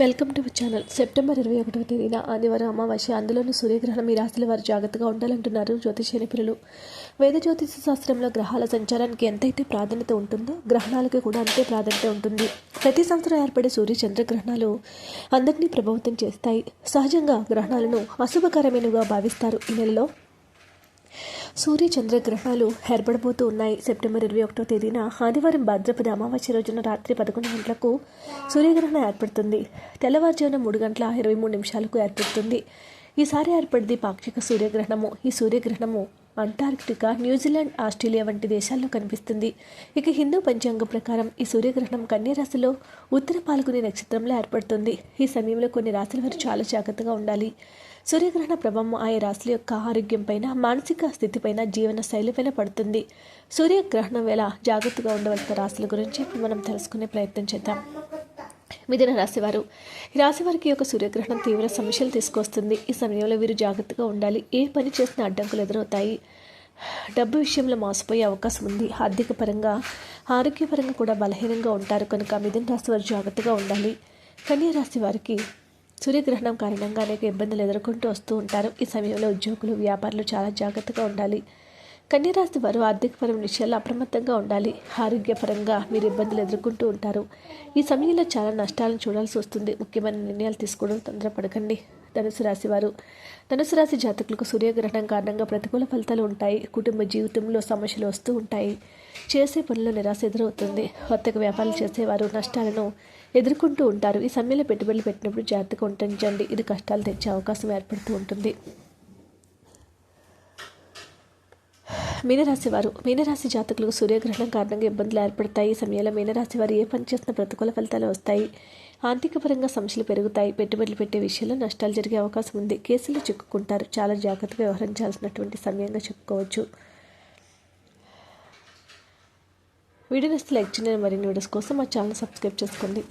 Welcome to channel. September ఇరవై ఒకటవ తేదీన ఆదివారం అమావాస్య. అందులోని సూర్యగ్రహణం ఈ రాశుల వారు జాగ్రత్తగా ఉండాలంటున్నారు జ్యోతిష్య నిపుణులు. వేద జ్యోతిష శాస్త్రంలో గ్రహాల సంచారానికి ఎంతైతే ప్రాధాన్యత ఉంటుందో గ్రహణాలకి కూడా అంతే ప్రాధాన్యత ఉంటుంది. ప్రతి సంవత్సరం ఏర్పడే సూర్య చంద్రగ్రహణాలు అందరినీ ప్రభావితం చేస్తాయి. సహజంగా గ్రహణాలను అశుభకరమైనవిగా భావిస్తారు. ఈ నెలలో సూర్య చంద్రగ్రహణాలు ఏర్పడబోతూ ఉన్నాయి. సెప్టెంబర్ ఇరవై ఒకటో తేదీన ఆదివారం భాద్రపద అమావాస్య రోజున రాత్రి పదకొండు గంటలకు సూర్యగ్రహణం ఏర్పడుతుంది. తెల్లవారుజామున మూడు గంటల ఇరవై మూడు నిమిషాలకు ఏర్పడుతుంది. ఈసారి ఏర్పడింది పాక్షిక సూర్యగ్రహణము. ఈ సూర్యగ్రహణము అంటార్క్టికా న్యూజిలాండ్ ఆస్ట్రేలియా వంటి దేశాల్లో కనిపిస్తుంది. ఇక హిందూ పంచాంగం ప్రకారం ఈ సూర్యగ్రహణం కన్యరాశిలో ఉత్తర పాల్గొనే నక్షత్రంలో ఏర్పడుతుంది. ఈ సమయంలో కొన్ని రాశుల వారు చాలా జాగ్రత్తగా ఉండాలి. సూర్యగ్రహణ ప్రభావం ఆయా రాశుల యొక్క ఆరోగ్యంపైన మానసిక స్థితిపైన జీవన శైలిపైన పడుతుంది. సూర్యగ్రహణం వేళ జాగ్రత్తగా ఉండవలసిన రాశుల గురించి మనం తెలుసుకునే ప్రయత్నం చేద్దాం. మిథున రాశివారు. ఈ రాశి వారికి యొక్క సూర్యగ్రహణం తీవ్ర సమస్యలు తీసుకొస్తుంది. ఈ సమయంలో వీరు జాగ్రత్తగా ఉండాలి. ఏ పని చేసినా అడ్డంకులు ఎదురవుతాయి. డబ్బు విషయంలో మోసపోయే అవకాశం ఉంది. ఆర్థిక పరంగా ఆరోగ్యపరంగా కూడా బలహీనంగా ఉంటారు. కనుక మిథున రాశి వారు జాగ్రత్తగా ఉండాలి. కన్యా రాశి వారికి సూర్యగ్రహణం కారణంగా అనేక ఇబ్బందులు ఎదుర్కొంటూ వస్తూ ఉంటారు. ఈ సమయంలో ఉద్యోగులు వ్యాపారులు చాలా జాగ్రత్తగా ఉండాలి. కన్యరాశి వారు ఆర్థికపరమైన విషయాల్లో అప్రమత్తంగా ఉండాలి. ఆరోగ్యపరంగా మీరు ఇబ్బందులు ఎదుర్కొంటూ ఉంటారు. ఈ సమయంలో చాలా నష్టాలను చూడాల్సి వస్తుంది. ముఖ్యమైన నిర్ణయాలు తీసుకోవడం తొందరపడకండి. ధనుసు రాశి వారు. ధనుసు రాశి జాతకులకు సూర్యగ్రహణం కారణంగా ప్రతికూల ఫలితాలు ఉంటాయి. కుటుంబ జీవితంలో సమస్యలు వస్తూ ఉంటాయి. చేసే పనుల్లో నిరాశ ఎదురవుతుంది. కొత్తగా వ్యాపారాలు చేసేవారు నష్టాలను ఎదుర్కొంటూ ఉంటారు. ఈ సమయంలో పెట్టుబడులు పెట్టినప్పుడు జాగ్రత్తగా ఉంటించండి ఇది కష్టాలు తెచ్చే అవకాశం ఏర్పడుతూ ఉంటుంది. మీనరాశి వారు మీనరాశి జాతకులకు సూర్యగ్రహణం కారణంగా ఇబ్బందులు ఏర్పడతాయి. ఈ సమయంలో మీనరాశి వారు ఏ పని చేసిన ప్రతికూల ఫలితాలు వస్తాయి. ఆర్థిక పరంగా సమస్యలు పెరుగుతాయి. పెట్టుబడులు పెట్టే విషయంలో నష్టాలు జరిగే అవకాశం ఉంది. కేసులు చిక్కుకుంటారు. చాలా జాగ్రత్తగా వ్యవహరించాల్సినటువంటి సమయంగా చెప్పుకోవచ్చు. వీడియో నచ్చితే లైక్ చేయండి. మరిన్ని వీడియోస్ కోసం మా ఛానల్ సబ్స్క్రైబ్ చేసుకోండి.